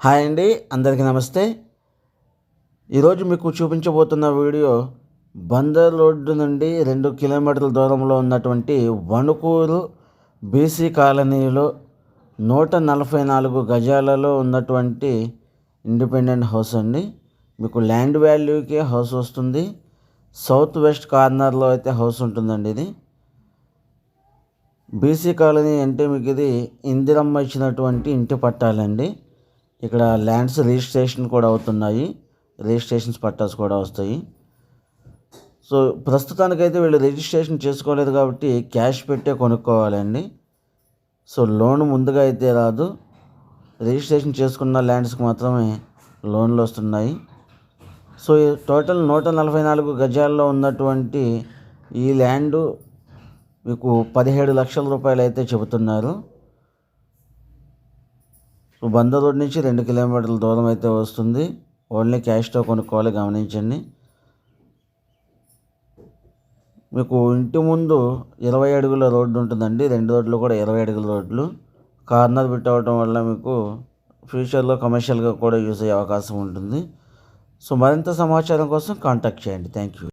Hi అండి అందరికీ నమస్తే. ఈరోజు మీకు చూపించబోతున్న వీడియో బందర్ రోడ్డు నుండి రెండు కిలోమీటర్ల దూరంలో ఉన్నటువంటి వణుకూరు బీసీ కాలనీలో నూట నలభై నాలుగు గజాలలో ఉన్నటువంటి ఇండిపెండెంట్ హౌస్ అండి. మీకు ల్యాండ్ వాల్యూకే హౌస్ వస్తుంది. సౌత్ వెస్ట్ కార్నర్లో అయితే హౌస్ ఉంటుందండి ఇది. బీసీ కాలనీ అంటే మీకు ఇది ఇందిరమ్మ ఇచ్చినటువంటి ఇంటి పట్టాలండి. ఇక్కడ ల్యాండ్స్ రిజిస్ట్రేషన్ కూడా అవుతున్నాయి. రిజిస్ట్రేషన్స్ పట్టాస్ కూడా వస్తాయి. సో ప్రస్తుతానికైతే వీళ్ళు రిజిస్ట్రేషన్ చేసుకోలేదు కాబట్టి క్యాష్ పెట్టే కొనుక్కోవాలండి. సో లోన్ ముందుగా అయితే రాదు. రిజిస్ట్రేషన్ చేసుకున్న ల్యాండ్స్కి మాత్రమే లోన్లు వస్తున్నాయి. సో టోటల్ నూట నలభై నాలుగు గజాల్లో ఉన్నటువంటి ఈ ల్యాండ్ మీకు పదిహేడు లక్షల రూపాయలు అయితే చెబుతున్నారు. బంద రోడ్ నుంచి రెండు కిలోమీటర్ల దూరం అయితే వస్తుంది. ఓన్లీ క్యాష్తో కొనుక్కోవాలి గమనించండి. మీకు ఇంటి ముందు ఇరవై అడుగుల రోడ్డు ఉంటుందండి. రెండు రోడ్లు కూడా ఇరవై అడుగుల రోడ్లు. కార్నర్ బిట్ అవ్వటం వల్ల మీకు ఫ్యూచర్లో కమర్షియల్గా కూడా యూజ్ అయ్యే అవకాశం ఉంటుంది. సో మరింత సమాచారం కోసం కాంటాక్ట్ చేయండి. Thank you